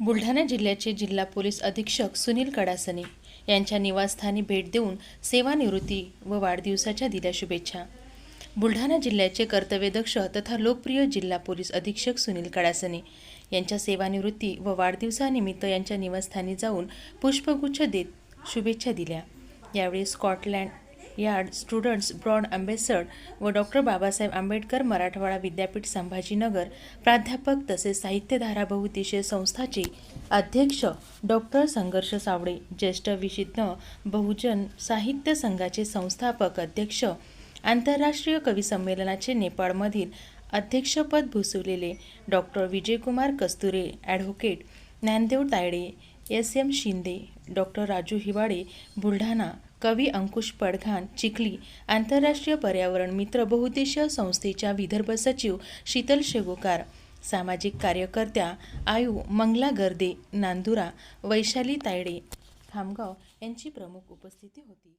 बुलढाणा जिल्ह्याचे जिल्हा पोलीस अधीक्षक सुनील कडासने यांच्या निवासस्थानी भेट देऊन सेवानिवृत्ती व वाढदिवसाच्या दिल्या शुभेच्छा. बुलढाणा जिल्ह्याचे कर्तव्यदक्ष तथा लोकप्रिय जिल्हा पोलीस अधीक्षक सुनील कडासने यांच्या सेवानिवृत्ती व वाढदिवसानिमित्त यांच्या निवासस्थानी जाऊन पुष्पगुच्छ देत शुभेच्छा दिल्या. यावेळी Scotland Yard students brand ambassador व डॉक्टर बाबासाहेब आंबेडकर मराठवाडा विद्यापीठ संभाजीनगर प्राध्यापक तसेच साहित्यधारा बहुउद्देशीय संस्थाचे अध्यक्ष डॉक्टर संघर्ष सावळे ज्येष्ठ विशिष्ट बहुजन साहित्य संघाचे संस्थापक अध्यक्ष आंतरराष्ट्रीय कवी संमेलनाचे नेपाळमधील अध्यक्षपद भूसवलेले doctor Vijaykumar Kasture advocate Dnyandev Tayde S M Shinde doctor Raju Hiwale Buldhana कवी अंकुश पडघान चिखली आंतरराष्ट्रीय पर्यावरण मित्र बहुउद्देशीय संस्थेच्या विदर्भ सचिव शीतल शेगोकार सामाजिक कार्यकर्त्या आयु मंगला गर्दे नांदुरा वैशाली तायडे खामगाव यांची प्रमुख उपस्थिती होती.